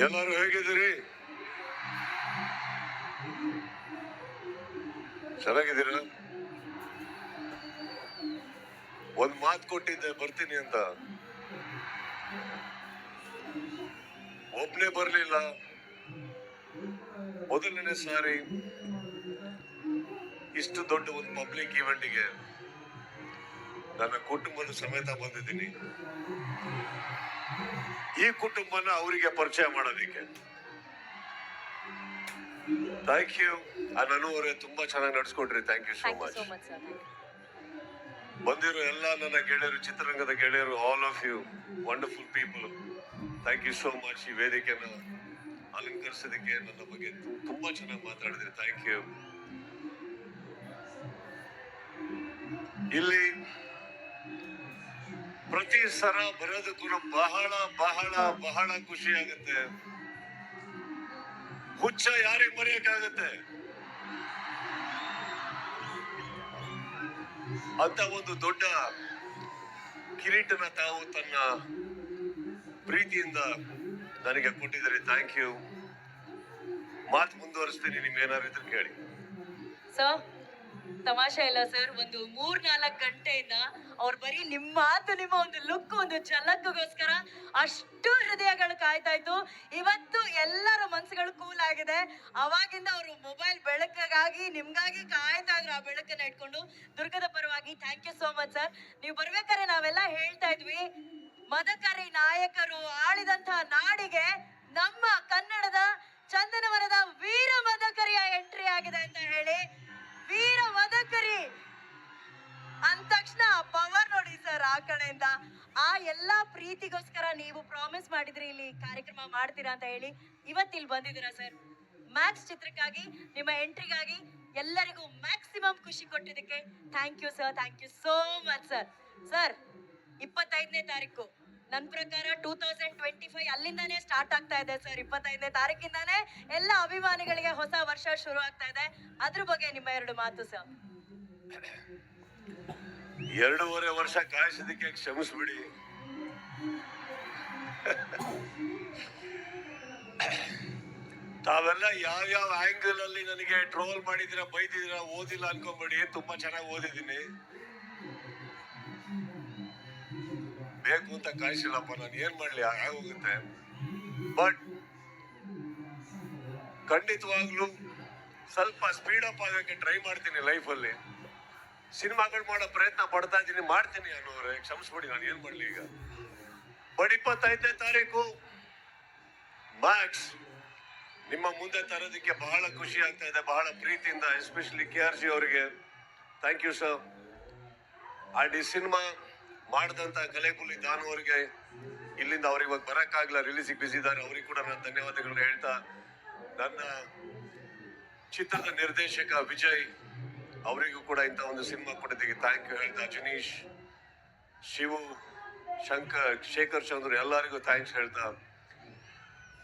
ಎಲ್ಲರೂ ಹೇಗಿದ್ದೀರಿ ಚೆನ್ನಾಗಿದ್ದೀರಾ ಒಂದ್ ಮಾತು ಕೊಟ್ಟಿದ್ದೆ, ಬರ್ತೀನಿ ಅಂತ. ಒಬ್ನೇ ಬರ್ಲಿಲ್ಲ. ಮೊದಲನೇ ಸಾರಿ ಇಷ್ಟು ದೊಡ್ಡ ಒಂದು ಪಬ್ಲಿಕ್ ಇವೆಂಟ್ಗೆ ನನ್ನ ಕುಟುಂಬದ ಸಮೇತ ಬಂದಿದ್ದೀನಿ. ಈ ಕುಟುಂಬನ ಅವರಿಗೆ ಪರಿಚಯ ಮಾಡೋದಿಕ್ಕೆ. ಥ್ಯಾಂಕ್ ಯು ನಾನು ಅವರೇ ತುಂಬಾ ಚೆನ್ನಾಗಿ ನಡೆಸ್ಕೊಂಡ್ರಿ. ಥ್ಯಾಂಕ್ ಯು ಸೋ ಮಚ್ ಬಂದಿರೋ ಎಲ್ಲ ನನ್ನ ಗೆಳೆಯರು ಚಿತ್ರರಂಗದ ಗೆಳೆಯರು all of you wonderful people thank you so much ಈ ವೇದಿಕೆನ ಅಲಂಕರಿಸೋದಕ್ಕೆ ನನ್ನ ಬಗ್ಗೆ ತುಂಬಾ ಚೆನ್ನಾಗಿ ಮಾತಾಡಿದ್ರಿ. ಥ್ಯಾಂಕ್ ಯು ಇಲ್ಲಿ ಪ್ರತಿ ಸಲ ಬರೋದಕ್ಕೂ ಬಹಳ ಬಹಳ ಬಹಳ ಖುಷಿ ಆಗುತ್ತೆ. ಹುಚ್ಚ ಯಾರಿಗೆ ಮರೆಯಕ್ಕಾಗತ್ತೆ? ಅಂತ ಒಂದು ದೊಡ್ಡ ಕಿರೀಟನ ತಾವು ತನ್ನ ಪ್ರೀತಿಯಿಂದ ನನಗೆ ಕೊಟ್ಟಿದ್ದಾರೆ. ಥ್ಯಾಂಕ್ ಯು ಮಾತು ಮುಂದುವರಿಸ್ತೀನಿ. ನಿಮ್ ಏನಾದ್ರು ಇದ್ರೆ ಕೇಳಿ. ಸರ್ ತಮಾಷೆ ಇಲ್ಲ ಸರ್ ಒಂದು ಮೂರ್ನಾಲ್ಕು ಗಂಟೆಯಿಂದ ಅವ್ರು ಬರೀ ನಿಮ್ಮ ಮಾತು, ನಿಮ್ಮ ಒಂದು ಲುಕ್ ಒಂದು ಝಲಕ್ಗೋಸ್ಕರ ಅಷ್ಟು ಹೃದಯಗಳು ಕಾಯ್ತಾ ಇತ್ತು ಇವತ್ತು ಎಲ್ಲರ ಮನಸ್ಸುಗಳು ಕೂಲ್ ಆಗಿದೆ. ಅವಾಗಿಂದ ಅವರು ಮೊಬೈಲ್ ಬೆಳಕಿಗಾಗಿ, ನಿಮ್ಗಾಗಿ ಕಾಯ್ತಾ ಇದ್ರು ಆ ಬೆಳಕನ್ನ ಇಟ್ಕೊಂಡು. ದುರ್ಗದ ಪರವಾಗಿ thank you so much sir ನೀವು ಬರ್ಬೇಕಾದ್ರೆ ನಾವೆಲ್ಲ ಹೇಳ್ತಾ ಇದ್ವಿ, ಮದಕರಿ ನಾಯಕರು ಆಳಿದಂತಹ ನಾಡಿಗೆ ನಮ್ಮ ಕನ್ನಡದ ಚಂದನವನದ ವೀರ ಮದಕರಿಯ ಎಂಟ್ರಿ ಆಗಿದೆ ಅಂತ ಹೇಳಿ. ವೀರ ಮದಕರಿ ಅಂದ ತಕ್ಷಣ ಪವರ್ ನೋಡಿ ಸರ್ ಆ ಕಡೆಯಿಂದ ಆ ಎಲ್ಲಾ ಪ್ರೀತಿಗೋಸ್ಕರ ನೀವು ಪ್ರಾಮಿಸ್ ಮಾಡಿದ್ರಿ ಇಲ್ಲಿ ಕಾರ್ಯಕ್ರಮ ಮಾಡ್ತೀರಾ ಅಂತ ಹೇಳಿ ಇವತ್ತು ಇಲ್ಲಿ ಬಂದಿದ್ದೀರಾ ಸರ್ ಮ್ಯಾಕ್ಸ್ ಚಿತ್ರಕ್ಕಾಗಿ, ನಿಮ್ಮ ಎಂಟ್ರಿಗಾಗಿ ಎಲ್ಲರಿಗೂ ಮ್ಯಾಕ್ಸಿಮಮ್ ಖುಷಿ ಕೊಟ್ಟಿದ್ದಕ್ಕೆ thank you sir thank you so much sir sir ಇಪ್ಪತ್ತೈದನೇ ತಾರೀಕು. ನನ್ನ ಪ್ರಕಾರ ಟೂ ತೌಸಂಡ್ ಟ್ವೆಂಟಿ ಫೈವ್ ಅಲ್ಲಿಂದಾನೇ ಸ್ಟಾರ್ಟ್ ಆಗ್ತಾ ಇದೆ ಸರ್ ಇಪ್ಪತ್ತೈದನೇ ತಾರೀಕಿಂದಾನೇ ಎಲ್ಲ ಅಭಿಮಾನಿಗಳಿಗೆ ಹೊಸ ವರ್ಷ ಶುರು ಆಗ್ತಾ ಇದೆ. ಅದ್ರ ಬಗ್ಗೆ ನಿಮ್ಮ ಎರಡು ಮಾತು ಸರ್ ಎರಡೂವರೆ ವರ್ಷ ಕಾಯಿಸೋದಕ್ಕೆ ಕ್ಷಮಿಸ್ಬಿಡಿ. ತಾವೆಲ್ಲ ಯಾವ ಯಾವ ಆಂಗಲ್ ಅಲ್ಲಿ ನನಗೆ ಟ್ರೋಲ್ ಮಾಡಿದಿರ ಬೈದಿದ್ದೀರಾ, ಓದಿಲ್ಲ ಅನ್ಕೊಂಬೇಡಿ, ತುಂಬಾ ಚೆನ್ನಾಗಿ ಓದಿದ್ದೀನಿ. ಬೇಕು ಅಂತ ಕಾಯಿಸಿಲ್ಲಪ್ಪ, ನಾನು ಏನ್ ಮಾಡ್ಲಿ ಆಗೋಗುತ್ತೆ. ಬಟ್ ಖಂಡಿತವಾಗ್ಲೂ ಸ್ವಲ್ಪ ಸ್ಪೀಡ್ ಅಪ್ ಆಗಕ್ಕೆ ಟ್ರೈ ಮಾಡ್ತೀನಿ ಲೈಫಲ್ಲಿ ಸಿನಿಮಾಗಳು ಮಾಡೋ ಪ್ರಯತ್ನ ಪಡ್ತಾ ಇದ್ದೀನಿ, ಮಾಡ್ತೀನಿ ಅನ್ನೋರೆ ಕ್ಷಮಿಸ್ಬಿಡಿ, ನಾನು ಏನ್ ಮಾಡ್ಲಿ ಈಗ. ಬಟ್ ಇಪ್ಪತ್ತೈದನೇ ತಾರೀಕು ಮ್ಯಾಕ್ಸ್ ನಿಮ್ಮ ಮುಂದೆ ತರೋದಕ್ಕೆ ಬಹಳ ಖುಷಿ ಆಗ್ತಾ ಇದೆ, ಬಹಳ ಪ್ರೀತಿಯಿಂದ ಎಸ್ಪೆಷಲಿ ಕೆ ಆರ್ ಜಿ ಅವರಿಗೆ. ಥ್ಯಾಂಕ್ ಯು ಸರ್ ಆಡಿ ಈ ಸಿನಿಮಾ ಮಾಡಿದಂತ ಕಲೆಕುಲಿ ದಾನು ಅವರಿಗೆ, ಇಲ್ಲಿಂದ ಅವ್ರಿಗೆ ಇವಾಗ ಬರಕ್ಕಾಗ್ಲ ರಿಲೀಸಿಗೆ ಬಿಸಿ ಇದ್ದಾರೆ, ಅವ್ರಿಗೆ ಕೂಡ ನಾನು ಧನ್ಯವಾದಗಳನ್ನ ಹೇಳ್ತಾ, ನನ್ನ ಚಿತ್ರದ ನಿರ್ದೇಶಕ ವಿಜಯ್ ಅವರಿಗೂ ಕೂಡ ಇಂಥ ಒಂದು ಸಿನಿಮಾ ಕೊಡೋದಕ್ಕೆ ಥ್ಯಾಂಕ್ ಯು ಹೇಳ್ತಾ ಜಿನೀಶ್, ಶಿವು ಶಂಕರ್ ಶೇಖರ್ ಚಂದ್ರ ಎಲ್ಲರಿಗೂ ಥ್ಯಾಂಕ್ಸ್ ಹೇಳ್ತಾ.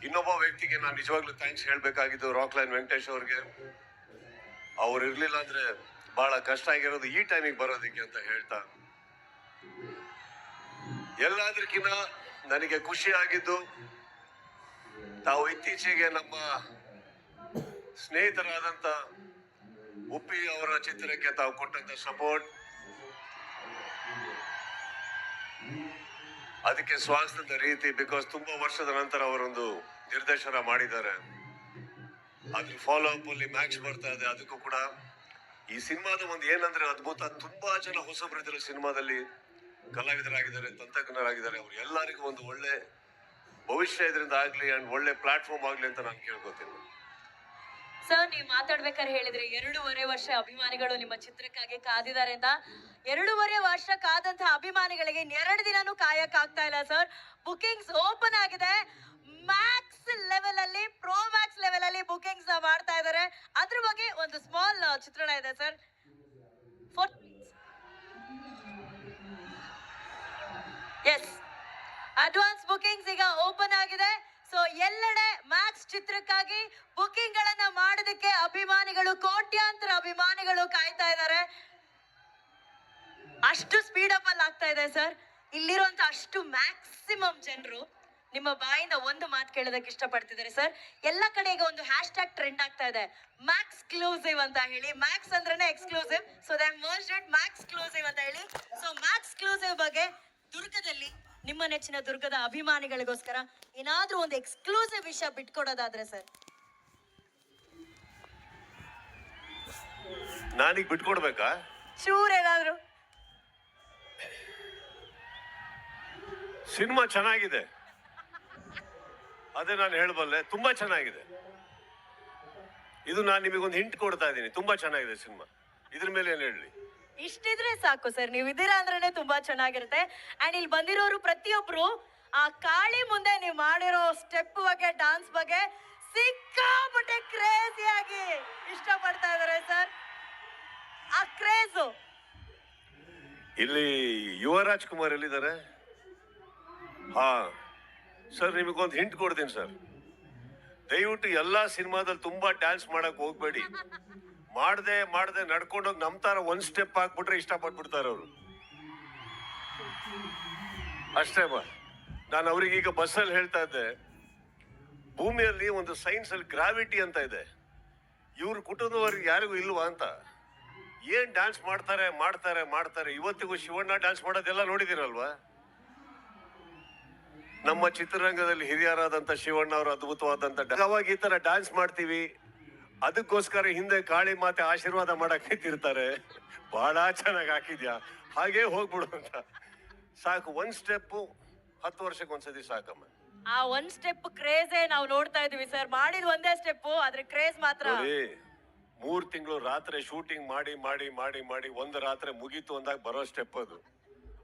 ಇನ್ನೊಬ್ಬ ವ್ಯಕ್ತಿಗೆ ನಾನು ನಿಜವಾಗ್ಲೂ ಥ್ಯಾಂಕ್ಸ್ ಹೇಳಬೇಕಾಗಿದ್ದು ರಾಕ್ ಲೈನ್ ವೆಂಕಟೇಶ್ ಅವ್ರಿಗೆ. ಅವ್ರು ಇರಲಿಲ್ಲ ಅಂದ್ರೆ ಬಹಳ ಕಷ್ಟ ಆಗಿರೋದು ಈ ಟೈಮಿಗೆ ಬರೋದಕ್ಕೆ ಅಂತ ಹೇಳ್ತಾ. ಎಲ್ಲದಕ್ಕಿಂತ ನನಗೆ ಖುಷಿ ಆಗಿದ್ದು ತಾವು ಇತ್ತೀಚೆಗೆ ನಮ್ಮ ಸ್ನೇಹಿತರಾದಂತ ಉಪ್ಪಿ ಅವರ ಚಿತ್ರಕ್ಕೆ ತಾವು ಕೊಟ್ಟಂತ ಸಪೋರ್ಟ್ ಅದಕ್ಕೆ ಸ್ವಾಗತದ ರೀತಿ ಬಿಕಾಸ್ ತುಂಬಾ ವರ್ಷದ ನಂತರ ಅವರೊಂದು ನಿರ್ದೇಶನ ಮಾಡಿದ್ದಾರೆ. ಅದ್ರ ಫಾಲೋ ಅಪ್ ಅಲ್ಲಿ ಮ್ಯಾಚ್ ಬರ್ತಾ ಇದೆ, ಅದಕ್ಕೂ ಕೂಡ. ಈ ಸಿನಿಮಾದ ಒಂದು ಏನಂದ್ರೆ ಅದ್ಭುತ, ತುಂಬಾ ಜನ ಹೊಸಬ್ರಿದ್ರು ಸಿನಿಮಾದಲ್ಲಿ ಕಲಾವಿದರಾಗಿದ್ದಾರೆ, ತಂತ್ರಜ್ಞರಾಗಿದ್ದಾರೆ, ಅವ್ರು ಎಲ್ಲರಿಗೂ ಒಂದು ಒಳ್ಳೆ ಭವಿಷ್ಯ ಇದರಿಂದ ಆಗ್ಲಿ ಅಂಡ್ ಒಳ್ಳೆ ಪ್ಲಾಟ್ಫಾರ್ಮ್ ಆಗ್ಲಿ ಅಂತ ನಾನು ಕೇಳ್ಕೊತೀನಿ. ಸರ್, ನೀವು ಮಾತಾಡ್ಬೇಕಾದ್ರೆ ಹೇಳಿದ್ರೆ, ಎರಡೂವರೆ ವರ್ಷ ಅಭಿಮಾನಿಗಳು ನಿಮ್ಮ ಚಿತ್ರಕ್ಕಾಗಿ ಕಾದಿದ್ದಾರೆ ಅಂತ. ಎರಡೂವರೆ ವರ್ಷ ಕಾದಂತ ಅಭಿಮಾನಿಗಳಿಗೆ ಎರಡು ದಿನನೂ ಕಾಯಕ್ ಆಗ್ತಾ ಇಲ್ಲ ಸರ್. ಬುಕಿಂಗ್ಸ್ ಓಪನ್ ಆಗಿದೆ. ಮ್ಯಾಕ್ಸ್ ಲೆವೆಲ್ ಅಲ್ಲಿ ಪ್ರೋ ಮ್ಯಾಕ್ಸ್ ಲೆವೆಲ್ ಅಲ್ಲಿ ಬುಕಿಂಗ್ಸ್ ಮಾಡ್ತಾ ಇದ್ದಾರೆ. ಅದ್ರ ಬಗ್ಗೆ ಒಂದು ಸ್ಮಾಲ್ ಚಿತ್ರಣ ಇದೆ ಸರ್. ಎಸ್ ಅಡ್ವಾನ್ಸ್ ಬುಕಿಂಗ್ಸ್ ಈಗ ಓಪನ್ ಆಗಿದೆ. ಸೊ ಎಲ್ಲೆಡೆ ಮ್ಯಾಕ್ಸ್ ಚಿತ್ರಕ್ಕಾಗಿ ಬುಕಿಂಗ್ ಗಳನ್ನ ಮಾಡೋದಕ್ಕೆ ಅಭಿಮಾನಿಗಳು, ಕೋಟ್ಯಾಂತರ ಅಭಿಮಾನಿಗಳು ಕಾಯ್ತಾ ಇದ್ದಾರೆ. ಅಷ್ಟು ಸ್ಪೀಡ್ ಅಪ್ ಅಲ್ಲಿ ಆಗ್ತಾ ಇದೆ ಸರ್ ಇಲ್ಲಿರುವಂತ ಅಷ್ಟು ಮ್ಯಾಕ್ಸಿಮಮ್ ಜನರು ನಿಮ್ಮ ಬಾಯಿಂದ ಒಂದು ಮಾತು ಕೇಳೋದಕ್ಕೆ ಇಷ್ಟಪಡ್ತಿದ್ದಾರೆ ಸರ್ ಎಲ್ಲ ಕಡೆ ಈಗ ಒಂದು ಹ್ಯಾಶ್ ಟ್ಯಾಗ್ ಟ್ರೆಂಡ್ ಆಗ್ತಾ ಇದೆ. ಮ್ಯಾಕ್ಸ್ ಕ್ಲೂಸಿವ್ ಅಂತ ಹೇಳಿ. ಮ್ಯಾಕ್ಸ್ ಅಂದ್ರೇನೆ ಎಕ್ಸ್ಕ್ಲೂಸಿವ್ ಸೊ ಮ್ಯಾಕ್ಸ್ ಕ್ಲೂಸಿವ್ ಅಂತ ಹೇಳಿ. ಸೊ ಮ್ಯಾಕ್ಸ್ ಕ್ಲೂಸಿವ್ ಬಗ್ಗೆ ದುರ್ಗದಲ್ಲಿ ನಿಮ್ಮ ನೆಚ್ಚಿನ ದುರ್ಗದ ಅಭಿಮಾನಿಗಳಿಗೋಸ್ಕರ ಏನಾದ್ರೂ ಒಂದು ಎಕ್ಸ್ಕ್ಲೂಸಿವ್ ವಿಷಯ ಬಿಟ್ಕೊಡೋದಾದ್ರೆ ಸರ್? ನಾನೀಗ ಬಿಟ್ಕೊಡ್ಬೇಕಾ? ಚೂರ್ ಏನಾದ್ರು ಸಿನಿಮಾ ಚೆನ್ನಾಗಿದೆ. ಅದೇ ನಾನು ಹೇಳಬಲ್ಲೆ ತುಂಬಾ ಚೆನ್ನಾಗಿದೆ. ಇದು ನಾನು ನಿಮಗೊಂದು ಹಿಂಟ್ ಕೊಡ್ತಾ ಇದ್ದೀನಿ ತುಂಬಾ ಚೆನ್ನಾಗಿದೆ ಸಿನಿಮಾ. ಇದ್ರ ಮೇಲೆ ಏನ್ ಹೇಳಿ? ಇಷ್ಟಿದ್ರೆ ಸಾಕು ಸರ್. ನೀವು ಇದೀರಾ ಅಂದ್ರೆ ತುಂಬಾ ಚೆನ್ನಾಗಿರುತ್ತೆ. ಅಂಡ್ ಇಲ್ಲಿ ಬಂದಿರೋರು ಪ್ರತಿಯೊಬ್ರು ಆ ಕಾಳಿ ಮುಂದೆ ನೀವು ಮಾಡಿರೋ ಸ್ಟೆಪ್ ಬಗ್ಗೆ ಡಾನ್ಸ್ ಬಗ್ಗೆ ಸಿಕ್ಕಾಪಟ್ಟೆ ಕ್ರೇಜಿ ಆಗಿ ಇಷ್ಟಪಡ್ತಾ ಇದಾರೆ ಸರ್. ಆ ಕ್ರೇಜು ಇಲ್ಲಿ ಯುವ ರಾಜ್ಕುಮಾರ್ ಎಲ್ಲಿದ್ದಾರೆ? ಹಾ. ಸರ್, ನಿಮಗೊಂದು ಹಿಂಟ್ ಕೊಡ್ತೀನಿ ಸರ್. ದಯವಿಟ್ಟು ಎಲ್ಲಾ ಸಿನಿಮಾದಲ್ಲಿ ತುಂಬಾ ಡ್ಯಾನ್ಸ್ ಮಾಡಕ್ ಹೋಗ್ಬೇಡಿ. ಮಾಡ್ದೆ ಮಾಡ್ದೆ ನಡ್ಕೊಂಡೋಗಿ ನಮ್ಮ ತರ ಒಂದ್ ಸ್ಟೆಪ್ ಹಾಕ್ಬಿಟ್ರೆ ಇಷ್ಟಪಟ್ಬಿಡ್ತಾರೆ ಅವರು. ಅಷ್ಟೇ ಬಾ ನಾನು ಅವ್ರಿಗೆ ಈಗ ಬಸ್ಸಲ್ಲಿ ಹೇಳ್ತಾ ಇದ್ದೆ. ಭೂಮಿಯಲ್ಲಿ ಒಂದು ಸೈನ್ಸ್ ಅಲ್ಲಿ ಗ್ರಾವಿಟಿ ಅಂತ ಇದೆ. ಇವ್ರ ಕುಟುಂಬದವ್ರಿಗೆ ಯಾರಿಗೂ ಇಲ್ವಾ ಅಂತ. ಏನ್ ಡ್ಯಾನ್ಸ್ ಮಾಡ್ತಾರೆ ಮಾಡ್ತಾರೆ ಮಾಡ್ತಾರೆ. ಇವತ್ತಿಗೂ ಶಿವಣ್ಣ ಡ್ಯಾನ್ಸ್ ಮಾಡೋದೆಲ್ಲ ನೋಡಿದಿರಲ್ವಾ? ನಮ್ಮ ಚಿತ್ರರಂಗದಲ್ಲಿ ಹಿರಿಯರಾದಂತ ಶಿವಣ್ಣ ಅವರು ಅದ್ಭುತವಾದಂತ ಅವಾಗ ಈ ತರ ಡ್ಯಾನ್ಸ್ ಮಾಡ್ತೀವಿ. ಅದಕ್ಕೋಸ್ಕರ ಹಿಂದೆ ಕಾಳಿ ಮಾತೆ ಆಶೀರ್ವಾದ ಮಾಡಕ್ ನಿಂತಿರ್ತಾರೆ. ಬಹಳ ಚೆನ್ನಾಗಿ ಹಾಕಿದ್ಯಾ? ಹಾಗೆ ಹೋಗ್ಬಿಡು ಅಂತ. ಸಾಕು ಒಂದ್ ಸ್ಟೆಪ್ ಹತ್ತು ವರ್ಷಕ್ಕೆ ಒಂದ್ಸತಿ ಸಾಕಮ್ಮ. ಆ ಒಂದ್ ಸ್ಟೆಪ್ ಕ್ರೇಜೇ ನಾವು ನೋಡ್ತಾ ಇದೀವಿ ಸರ್ ಮಾಡಿದ ಒಂದೇ ಸ್ಟೆಪ್ ಆದ್ರೆ ಕ್ರೇಜ್ ಮಾತ್ರ. ನೋಡಿ ಮೂರ್ ತಿಂಗಳು ರಾತ್ರಿ ಶೂಟಿಂಗ್ ಮಾಡಿ ಮಾಡಿ ಮಾಡಿ ಮಾಡಿ ಒಂದು ರಾತ್ರಿ ಮುಗೀತು ಅಂದಾಗ ಬರೋ ಸ್ಟೆಪ್ ಅದು.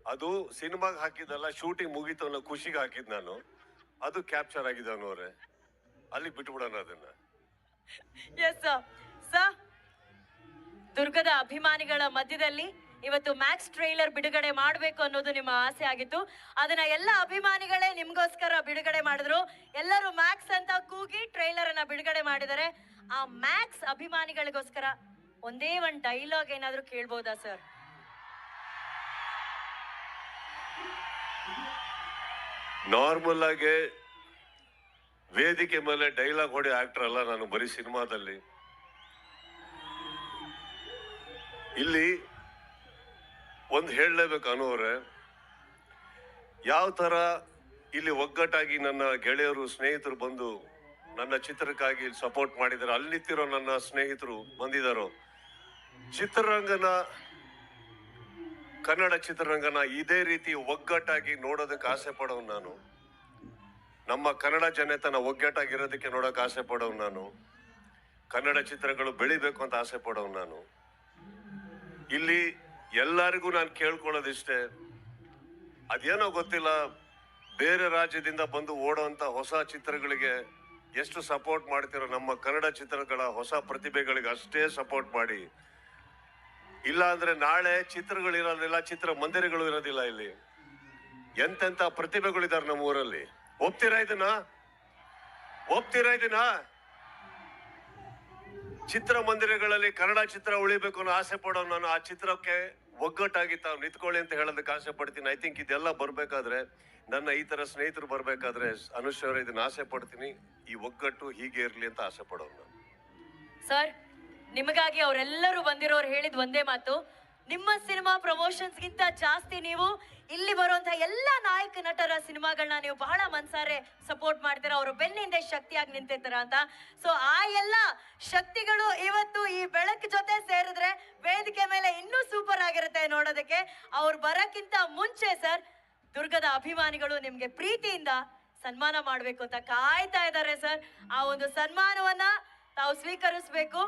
ಅದು ಸಿನಿಮಾಗೆ ಹಾಕಿದಲ್ಲ ಶೂಟಿಂಗ್ ಮುಗೀತು ಅನ್ನೋ ಖುಷಿಗೆ ಹಾಕಿದ್ ನಾನು. ಅದು ಕ್ಯಾಪ್ಚರ್ ಆಗಿದೆ ಅನ್ನೋರೆ. ಅಲ್ಲಿ ಬಿಟ್ಬಿಡೋಣ ಅದನ್ನ. ಎಸ್ ಸರ್ ದುರ್ಗದ ಅಭಿಮಾನಿಗಳ ಮಧ್ಯದಲ್ಲಿ ಇವತ್ತು ಮ್ಯಾಕ್ಸ್ ಟ್ರೈಲರ್ ಬಿಡುಗಡೆ ಮಾಡಬೇಕು ಅನ್ನೋದು ನಿಮ್ಮ ಆಸೆ ಆಗಿತ್ತು. ಅದನ್ನ ಎಲ್ಲ ಅಭಿಮಾನಿಗಳೇ ನಿಮ್ಗೋಸ್ಕರ ಬಿಡುಗಡೆ ಮಾಡಿದ್ರು. ಎಲ್ಲರೂ ಮ್ಯಾಕ್ಸ್ ಅಂತ ಕೂಗಿ ಟ್ರೈಲರ್ ಅನ್ನ ಬಿಡುಗಡೆ ಮಾಡಿದ್ದಾರೆ ಆ ಮ್ಯಾಕ್ಸ್ ಅಭಿಮಾನಿಗಳಿಗೋಸ್ಕರ ಒಂದೇ ಒಂದು ಡೈಲಾಗ್ ಏನಾದರೂ ಕೇಳ್ಬೋದಾ ಸರ್ ನಾರ್ಮಲ್ ಆಗಿ ವೇದಿಕೆ ಮೇಲೆ ಡೈಲಾಗ್ ಹೊಡಿ ಆಕ್ಟರ್ ಅಲ್ಲ ನಾನು ಬರೀ ಸಿನಿಮಾದಲ್ಲಿ. ಇಲ್ಲಿ ಒಂದು ಹೇಳಲೇಬೇಕು ಅನ್ನೋರೆ ಯಾವ ತರ ಇಲ್ಲಿ ಒಗ್ಗಟ್ಟಾಗಿ ನನ್ನ ಗೆಳೆಯರು, ಸ್ನೇಹಿತರು ಬಂದು ನನ್ನ ಚಿತ್ರಕ್ಕಾಗಿ ಸಪೋರ್ಟ್ ಮಾಡಿದ್ದಾರೆ ಅಲ್ಲಿ ನಿಂತಿರೋ ನನ್ನ ಸ್ನೇಹಿತರು ಬಂದಿದ್ದಾರೋ ಚಿತ್ರರಂಗನ, ಕನ್ನಡ ಚಿತ್ರರಂಗನ ಇದೇ ರೀತಿ ಒಗ್ಗಟ್ಟಾಗಿ ನೋಡೋದಕ್ಕೆ ಆಸೆ ಪಡೋನು ನಾನು. ನಮ್ಮ ಕನ್ನಡ ಜನತನ ಒಗ್ಗಟ್ಟಾಗಿರೋದಕ್ಕೆ ನೋಡೋಕೆ ಆಸೆ ಪಡೋನು ನಾನು. ಕನ್ನಡ ಚಿತ್ರಗಳು ಬೆಳಿಬೇಕು ಅಂತ ಆಸೆ ಪಡೋನು ನಾನು. ಇಲ್ಲಿ ಎಲ್ಲರಿಗೂ ನಾನು ಕೇಳ್ಕೊಳ್ಳೋದಿಷ್ಟೇ, ಅದೇನೋ ಗೊತ್ತಿಲ್ಲ, ಬೇರೆ ರಾಜ್ಯದಿಂದ ಬಂದು ಓಡೋಂತ ಹೊಸ ಚಿತ್ರಗಳಿಗೆ ಎಷ್ಟು ಸಪೋರ್ಟ್ ಮಾಡ್ತಿರೋ ನಮ್ಮ ಕನ್ನಡ ಚಿತ್ರಗಳ ಹೊಸ ಪ್ರತಿಭೆಗಳಿಗೆ ಅಷ್ಟೇ ಸಪೋರ್ಟ್ ಮಾಡಿ. ಇಲ್ಲ ಅಂದ್ರೆ ನಾಳೆ ಚಿತ್ರಗಳು ಇರೋದಿಲ್ಲ ಚಿತ್ರ ಮಂದಿರಗಳು ಇರೋದಿಲ್ಲ ಇಲ್ಲಿ. ಎಂತೆಂತ ಪ್ರತಿಭೆಗಳಿದ್ದಾರೆ ನಮ್ಮ ಊರಲ್ಲಿ ಒಪ್ತೀರಾ ಇದನ್ನ? ಒಪ್ತೀರಾ ಇದನ್ನ? ಚಿತ್ರ ಮಂದಿರಗಳಲ್ಲಿ ಕನ್ನಡ ಚಿತ್ರ ಉಳಿಬೇಕು ಅನ್ನೋ ಆಸೆ ಪಡೋ ನಾನು. ಆ ಚಿತ್ರಕ್ಕೆ ಒಗ್ಗಟ್ಟಾಗಿ ತಾವು ನಿಂತ್ಕೊಳ್ಳಿ ಅಂತ ಹೇಳೋದಕ್ಕೆ ಆಸೆ ಪಡ್ತೀನಿ. ಐ ಥಿಂಕ್ ಇದೆಲ್ಲ ಬರಬೇಕಾದ್ರೆ, ನನ್ನ ಈ ತರ ಸ್ನೇಹಿತರು ಬರಬೇಕಾದ್ರೆ ಅನುಶ್ವರ ಇದನ್ನ ಆಸೆ ಪಡ್ತೀನಿ. ಈ ಒಗ್ಗಟ್ಟು ಹೀಗೆ ಇರಲಿ ಅಂತ ಆಸೆ ಪಡೋನು ಸರ್ ನಿಮಗಾಗಿ ಅವರೆಲ್ಲರೂ ಬಂದಿರೋರು ಹೇಳಿದ ಒಂದೇ ಮಾತು. ನಿಮ್ಮ ಸಿನಿಮಾ ಪ್ರಮೋಷನ್ಸ್ಗಿಂತ ಜಾಸ್ತಿ ನೀವು ಇಲ್ಲಿ ಬರುವಂತಹ ಎಲ್ಲ ನಾಯಕ ನಟರ ಸಿನಿಮಾಗಳನ್ನ ನೀವು ಬಹಳ ಮನ್ಸಾರೆ ಸಪೋರ್ಟ್ ಮಾಡ್ತೀರಾ? ಅವರು ಬೆನ್ನಿಂದ ಶಕ್ತಿಯಾಗಿ ನಿಂತಿರ್ತಾರ ಅಂತ? ಸೊ ಆ ಎಲ್ಲ ಶಕ್ತಿಗಳು ಇವತ್ತು ಈ ಬೆಳಕು ಜೊತೆ ಸೇರಿದ್ರೆ ವೇದಿಕೆ ಮೇಲೆ ಇನ್ನೂ ಸೂಪರ್ ಆಗಿರುತ್ತೆ ನೋಡೋದಕ್ಕೆ. ಅವ್ರು ಬರಕ್ಕಿಂತ ಮುಂಚೆ ಸರ್, ದುರ್ಗದ ಅಭಿಮಾನಿಗಳು ನಿಮ್ಗೆ ಪ್ರೀತಿಯಿಂದ ಸನ್ಮಾನ ಮಾಡಬೇಕು ಅಂತ ಕಾಯ್ತಾ ಇದ್ದಾರೆ ಸರ್. ಆ ಒಂದು ಸನ್ಮಾನವನ್ನ ತಾವು ಸ್ವೀಕರಿಸಬೇಕು.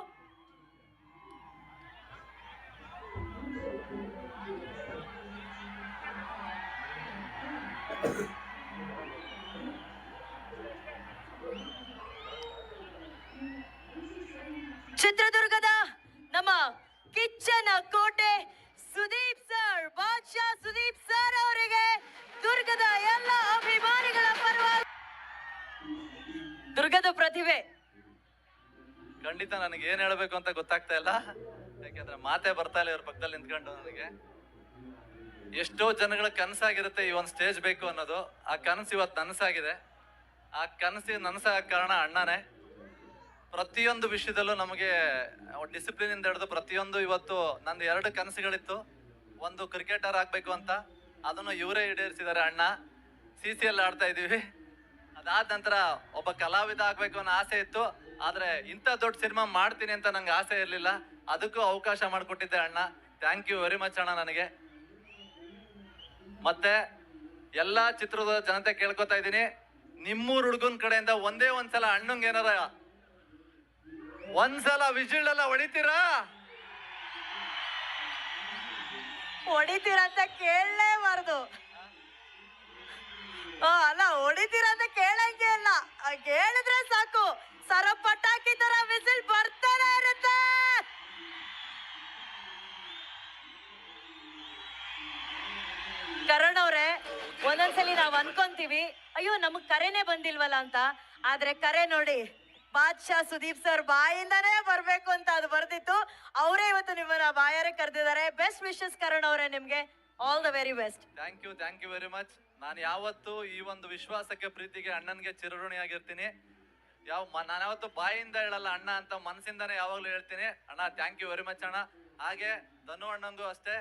ಚಿತ್ರದುರ್ಗದ ನಮ್ಮ ಕಿಚ್ಚನ ಕೋಟೆ ಸುದೀಪ್ ಸರ್, ಬಾದ್ಶಾ ಸುದೀಪ್ ಸರ್ ಅವರಿಗೆ ದುರ್ಗದ ಎಲ್ಲ ಅಭಿಮಾನಿಗಳ ಪರವಾಗಿ ದುರ್ಗದ ಪ್ರತಿಭೆ. ಖಂಡಿತ ನನಗೆ ಏನ್ ಹೇಳ್ಬೇಕು ಅಂತ ಗೊತ್ತಾಗ್ತಾ ಇಲ್ಲ. ಯಾಕೆಂದ್ರೆ ಮಾತೇ ಬರ್ತಾ ಇಲ್ಲ ಇವ್ರ ಪಕ್ಕದಲ್ಲಿ ನಿಂತ್ಕೊಂಡು ನನಗೆ. ಎಷ್ಟೋ ಜನಗಳ ಕನಸಾಗಿರುತ್ತೆ ಈ ಒಂದು ಸ್ಟೇಜ್ ಬೇಕು ಅನ್ನೋದು. ಆ ಕನಸು ಇವತ್ತು ನನಸಾಗಿದೆ. ಆ ಕನಸು ನನಸಾಗ ಕಾರಣ ಅಣ್ಣನೇ. ಪ್ರತಿಯೊಂದು ವಿಷಯದಲ್ಲೂ ನಮಗೆ ಡಿಸಿಪ್ಲಿನ್ ಇಂದ ಹಿಡಿದು ಪ್ರತಿಯೊಂದು ಇವತ್ತು ನಂದು ಎರಡು ಕನಸುಗಳಿತ್ತು. ಒಂದು ಕ್ರಿಕೆಟರ್ ಆಗಬೇಕು ಅಂತ. ಅದನ್ನು ಇವರೇ ಈಡೇರಿಸಿದ್ದಾರೆ ಅಣ್ಣ. ಸಿ ಸಿ ಎಲ್ ಆಡ್ತಾ ಇದೀವಿ ಅದಾದ ನಂತರ ಒಬ್ಬ ಕಲಾವಿದ ಆಗಬೇಕು ಅನ್ನೋ ಆಸೆ ಇತ್ತು. ಆದರೆ ಇಂಥ ದೊಡ್ಡ ಸಿನಿಮಾ ಮಾಡ್ತೀನಿ ಅಂತ ನಂಗೆ ಆಸೆ ಇರಲಿಲ್ಲ. ಅದಕ್ಕೂ ಅವಕಾಶ ಮಾಡಿಕೊಟ್ಟಿದ್ದೆ ಅಣ್ಣ. ಥ್ಯಾಂಕ್ ಯು ವೆರಿ ಮಚ್ ಅಣ್ಣ ನನಗೆ. ಮತ್ತೆ ಎಲ್ಲಾ ಚಿತ್ರದ ಜನತೆ ಕೇಳ್ಕೊತಾ ಇದ್ದೀನಿ. ನಿಮ್ಮೂರ್ ಹುಡುಗನ ಕಡೆಯಿಂದ ಒಂದೇ ಒಂದ್ಸಲ ಅಣ್ಣಂಗೆ ಏನಾರ ಒಂದ್ಸಲ ವಿಜಿಲ್ ಎಲ್ಲ ಹೊಡಿತೀರಾ? ಹೊಡಿತೀರಂತ ಕೇಳಲೇಬಾರ್ದು. ಅಲ್ಲ, ಹೊಡಿತೀರಂತ ಕೇಳಂಗೆ ಇಲ್ಲ. ಕೇಳಿದ್ರೆ ಸಾಕು. ಸರ ಪಟಾಕಿ ತರ ವಿಸಿಲ್ ಬರ್ತಾನೆ ಇರುತ್ತೆ. ಕರಣ್ ಅವರೇ, ಒಂದೊಂದ್ಸಲಿ ನಾವ್ ಅನ್ಕೊಂತೀವಿ, ಅಯ್ಯೋ, ನಮಗ್ ಕರೆನೇ ಬಂದಿಲ್ವಲ್ಲ ಅಂತ. ಆದ್ರೆ ಕರೆ ನೋಡಿ, ಬಾದ್ಶಾ ಸುದೀಪ್ ಸರ್ ಬಾಯಿಂದನೇ ಬರ್ಬೇಕು ಅಂತ ಅದು ಬರ್ದಿತ್ತು. ಅವರೇ ಇವತ್ತು ನಿಮ್ಮನ್ನ ಬಾಯಾರೆ ಕರೆದಿದ್ದಾರೆ. ಬೆಸ್ಟ್ ವಿಶಸ್ ಕರಣ್ ಅವರೇ ನಿಮ್ಗೆ. All the very best thank you thank you very much ನಾನು ಯಾವತ್ತು ಈ ಒಂದು ವಿಶ್ವಾಸಕ್ಕೆ, ಪ್ರೀತಿಗೆ ಅಣ್ಣನ್ಗೆ ಚಿರಋಣಿಯಾಗಿರ್ತೀನಿ ಯಾವ ನಾನು ಯಾವತ್ತು ಬಾಯಿಂದ ಹೇಳಲ್ಲ ಅಣ್ಣ ಅಂತ ಮನಸ್ಸಿಂದಾನೇ ಯಾವಾಗಲೂ ಹೇಳ್ತೀನಿ. ಅಣ್ಣ ಥ್ಯಾಂಕ್ ಯು ವೆರಿ ಮಚ್ ಅಣ್ಣ. ಹಾಗೆ, ಧನು ಅಣ್ಣಂಗೂ ಅಷ್ಟೇ.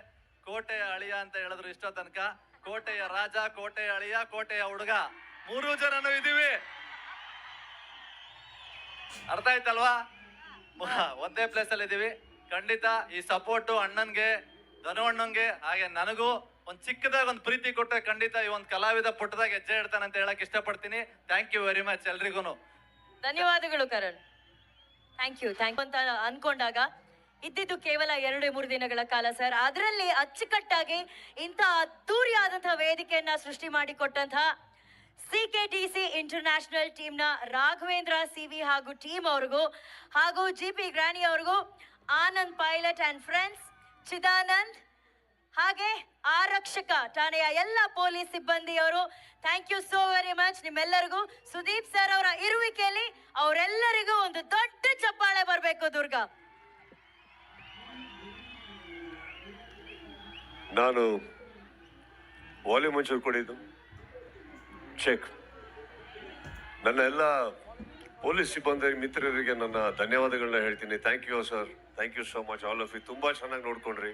ಕೋಟೆಯ ಅಳಿಯ ಅಂತ ಹೇಳಿದ್ರು ಇಷ್ಟೋ ತನಕ. ಕೋಟೆಯ ರಾಜ, ಕೋಟೆಯ ಅಳಿಯ, ಕೋಟೆಯ ಹುಡುಗ. ಮೂರು ಜನನು ಇದೀವಿ ಅರ್ಥ ಆಯ್ತಲ್ವಾ? ಒಂದೇ ಪ್ಲೇಸ್ ಅಲ್ಲಿ ಇದೀವಿ ಖಂಡಿತ ಈ ಸಪೋರ್ಟು ಅಣ್ಣನ್ಗೆ, ಧನು ಅಣ್ಣಂಗೆ ಹಾಗೆ ನನಗೂ ಒಂದ್ ಚಿಕ್ಕದಾಗ ಒಂದು ಪ್ರೀತಿ ಕೊಟ್ಟರೆ ಖಂಡಿತ ಈ ಒಂದು ಕಲಾವಿದ ಪುಟ್ಟದಾಗ ಹೆಜ್ಜೆ ಇಡ್ತಾನೆ ಅಂತ ಹೇಳಕ್ ಇಷ್ಟಪಡ್ತೀನಿ. ಥ್ಯಾಂಕ್ ಯು ವೆರಿ ಮಚ್ ಎಲ್ರಿಗೂ ಧನ್ಯವಾದಗಳು ಕರಣ್. ಥ್ಯಾಂಕ್ ಯು ಥ್ಯಾಂಕ್ ಅಂತ ಅನ್ಕೊಂಡಾಗ ಇದ್ದಿದ್ದು ಕೇವಲ ಎರಡು ಮೂರು ದಿನಗಳ ಕಾಲ, ಸರ್. ಅದರಲ್ಲಿ ಅಚ್ಚುಕಟ್ಟಾಗಿ ಇಂಥ ಅದ್ದೂರಿಯಾದಂತಹ ವೇದಿಕೆಯನ್ನ ಸೃಷ್ಟಿ ಮಾಡಿಕೊಟ್ಟಂತಹ C K T C international ಟೀಮ್ನ Raghavendra, C V ಹಾಗೂ ಟೀಮ್ ಅವ್ರಿಗೂ ಹಾಗೂ ಜಿ ಪಿ ಗ್ರಾನಿ ಅವ್ರಿಗೂ Anand pilot and friends, Chidanand ಹಾಗೆ ಆರಕ್ಷಕ ಠಾಣೆಯ ಎಲ್ಲ police ಸಿಬ್ಬಂದಿಯವರು, thank you so very much ನಿಮ್ಮೆಲ್ಲರಿಗೂ. ಸುದೀಪ್ ಸರ್ ಅವರ ಇರುವಿಕೆಯಲ್ಲಿ ಅವರೆಲ್ಲರಿಗೂ ಒಂದು ದೊಡ್ಡ ಚಪ್ಪಾಳೆ ಬರಬೇಕು, ದುರ್ಗಾ. ನಾನು ವಾಲ್ಯೂಮ್ ಒಂಚೂರು ಕೊಡಿದ್ದು ಚೆಕ್. ನನ್ನ ಎಲ್ಲ ಪೊಲೀಸ್ ಸಿಬ್ಬಂದಿ ಮಿತ್ರರಿಗೆ ನನ್ನ ಧನ್ಯವಾದಗಳನ್ನ ಹೇಳ್ತೀನಿ. Thank you sir thank you so much all of you ತುಂಬಾ ಚೆನ್ನಾಗಿ ನೋಡ್ಕೊಂಡ್ರಿ.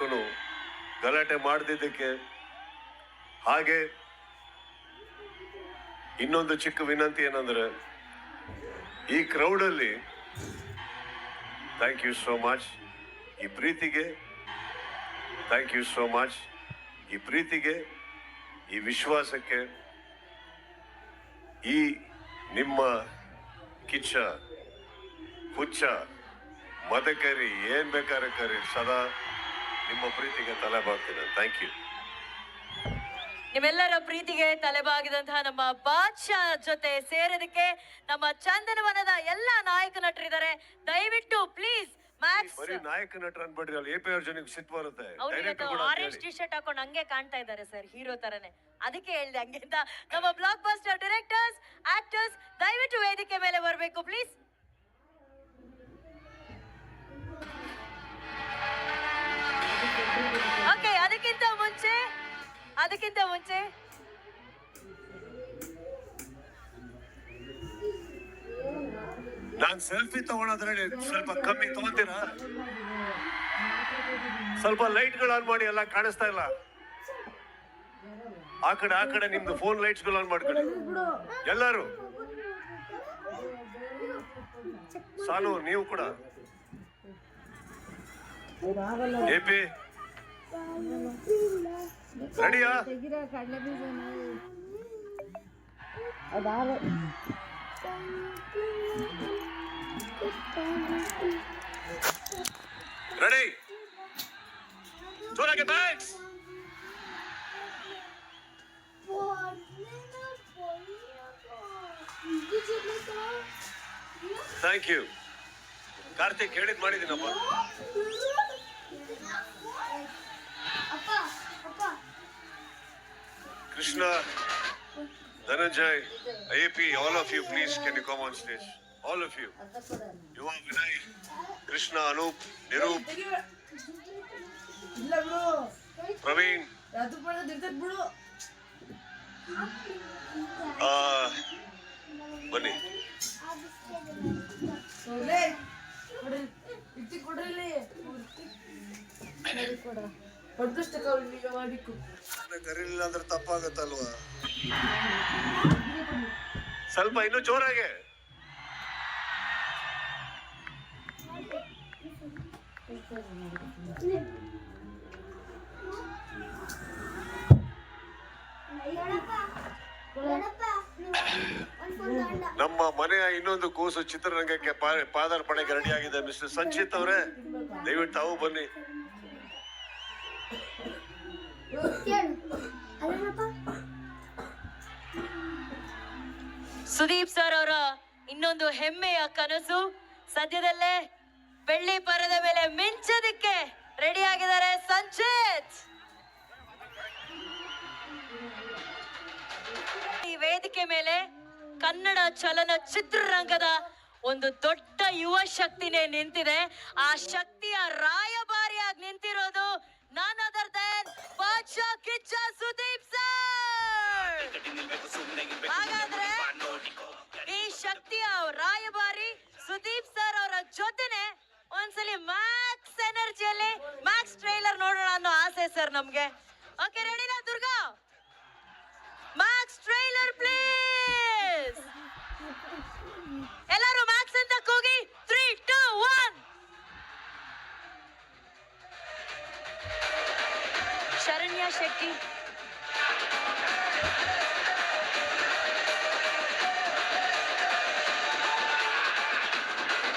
ನಾನು ಗಲಾಟೆ ಮಾಡದಿದ್ದಕ್ಕೆ ಹಾಗೆ ಇನ್ನೊಂದು ಚಿಕ್ಕ ವಿನಂತಿ ಏನಂದ್ರೆ, ಈ ಕ್ರೌಡಲ್ಲಿ ಥ್ಯಾಂಕ್ ಯು ಸೋ ಮಚ್ ಈ ಪ್ರೀತಿಗೆ ಥ್ಯಾಂಕ್ ಯು ಸೋ ಮಚ್ ಈ ಪ್ರೀತಿಗೆ, ಈ ವಿಶ್ವಾಸಕ್ಕೆ, ಈ ನಿಮ್ಮ ಕಿಚ್ಚ, ಹುಚ್ಚ, ಮದಕರಿ, ಏನ್ ಬೇಕಾದ್ರೆ ಕರಿ, ಸದಾ ನಿಮ್ಮ ಪ್ರೀತಿಗೆ ತಲೆ ಬಾಗ್ತೀನಿ ಥ್ಯಾಂಕ್ ಯು ನಿಮ್ಮೆಲ್ಲರ ಪ್ರೀತಿಗೆ ತಲೆಬಾಗಿದಂತಹ ನಮ್ಮ ಬಾದ್ಶಾ ಜೊತೆ ಸೇರೋದಕ್ಕೆ ನಮ್ಮ ಚಂದನವನದ ಎಲ್ಲ ನಾಯಕ ನಟರಿದ್ದಾರೆ. ದಯವಿಟ್ಟು ಪ್ಲೀಸ್ ಮ್ಯಾಕ್ಸ್ ಬರೀ ನಾಯಕ ನಟರ ಅನ್ಬೇಡ್ರಿ ಅಲ್ಲಿ ಎ ಪಿ ಅರ್ಜುನಿಗೆ ಸಿಟ್ ಬರುತ್ತೆ. ಅವ್ರು ಡೈರೆಕ್ಟರ್ ಇವತ್ತು ಕೂಡ ಅಂತ ಆರೆಂಜ್ ಹೇಳಿ. ಟಿ ಶರ್ಟ್ ಹಾಕೊಂಡು ಹಂಗೆ ಕಾಣ್ತಾ ಇದ್ದಾರೆ ಸರ್ ಹೀರೋ ತರನೇ. ಅದಕ್ಕೆ ಹೇಳ್ದೆ ಹಂಗೆ ಅಂತ. ನಮ್ಮ ಬ್ಲಾಕ್ ಬಸ್ಟರ್ ಡೈರೆಕ್ಟರ್ಸ್ ಆಕ್ಟರ್ಸ್ ದಯವಿಟ್ಟು ವೇದಿಕೆ ಮೇಲೆ ಬರಬೇಕು ಪ್ಲೀಸ್ ಓಕೆ ಅದಕ್ಕಿಂತ ಮುಂಚೆ ಅದಕ್ಕಿಂತ ಮುಂಚೆ ನಾನ್ ಸೆಲ್ಫಿ ತಗೊಳೋದ್ರಲ್ಲಿ ಸ್ವಲ್ಪ ಕಮ್ಮಿ ತಗೊಂತೀರಾ? ಸ್ವಲ್ಪ ಲೈಟ್ಗಳು ಆನ್ ಮಾಡಿ, ಎಲ್ಲ ಕಾಣಿಸ್ತಾ ಇಲ್ಲ. ಆ ಕಡೆ ಆ ಕಡೆ ನಿಮ್ದು ಫೋನ್ ಲೈಟ್ಸ್ಗಳು ಆನ್ ಮಾಡ್ಕೊಳ್ಳಿ. ಎಲ್ಲರೂ. ಸಾಲು ನೀವು ಕೂಡ. ಎ ಪಿ ರೆಡಿಯಾ ಅದಾರ ರೆಡಿ ಜೋರಾಗಿ ಬ್ಯಾಗ್ಸ್ ಥ್ಯಾಂಕ್ ಯು ಕಾರ್ತಿಕ್ ಹೇಳಿದ್ ಮಾಡಿದ್ದೀನಪ್ಪ ಅಪ್ಪ ಅಪ್ಪ Krishna Dhananjay AP, all of you, please, can you come on stage? All of you Yuva, Vinay, Krishna Anup, Niroop Praveen ಆ, ಬನ್ನಿ. ಕರೀಲಿಲ್ಲ ಅಂದ್ರೆ ತಪ್ಪಾಗತ್ತಲ್ವಾ? ಸ್ವಲ್ಪ ಇನ್ನೂ ಜೋರಾಗೆ. ನಮ್ಮ ಮನೆಯ ಇನ್ನೊಂದು ಕೂಸು ಚಿತ್ರರಂಗಕ್ಕೆ ಪಾದಾರ್ಪಣೆಗೆ ರೆಡಿ ಆಗಿದೆ. ಮಿಸ್ಟರ್ ಸಂಚಿತ್ ಅವರೇ, ದಯವಿಟ್ಟು ತಾವು ಬನ್ನಿ. ಸುದೀಪ್ ಸರ್ ಅವರ ಇನ್ನೊಂದು ಹೆಮ್ಮೆಯ ಕನಸು ಸದ್ಯದಲ್ಲೇ ಬೆಳ್ಳಿ ಪರದ ಮೇಲೆ ಮಿಂಚೋದಕ್ಕೆ ರೆಡಿ ಆಗಿದ್ದಾರೆ ಸಂಚಿತ್. ಈ ವೇದಿಕೆ ಮೇಲೆ ಕನ್ನಡ ಚಲನಚಿತ್ರರಂಗದ ಒಂದು ದೊಡ್ಡ ಯುವ ಶಕ್ತಿನೇ ನಿಂತಿದೆ. ಆ ಶಕ್ತಿಯ ರಾಯಭಾರಿಯಾಗಿ ನಿಂತಿರೋದು none other than Badshah Kichcha Sudeep sir. ಹಾಗಾದ್ರೆ ಈ ಶಕ್ತಿಯ ರಾಯಭಾರಿ ಸುದೀಪ್ ಸರ್ ಅವರ ಜೊತೆನೆ ಒಂದ್ಸಲಿ ಮ್ಯಾಕ್ಸ್ ಎನರ್ಜಿಯಲ್ಲಿ ಮ್ಯಾಕ್ಸ್ ಟ್ರೈಲರ್ ನೋಡೋಣ ಅನ್ನೋ ಆಸೆ ಸರ್ ನಮಗೆ. ಓಕೆ ರೆಡಿನಾ ದುರ್ಗಾ? ಮ್ಯಾಕ್ಸ್ ಟ್ರೈಲರ್ ಪ್ಲೀಸ್ ಎಲ್ಲರೂ ಮ್ಯಾಕ್ಸ್ ಅಂತ ಕೂಗಿ three two one Sharanya Shetty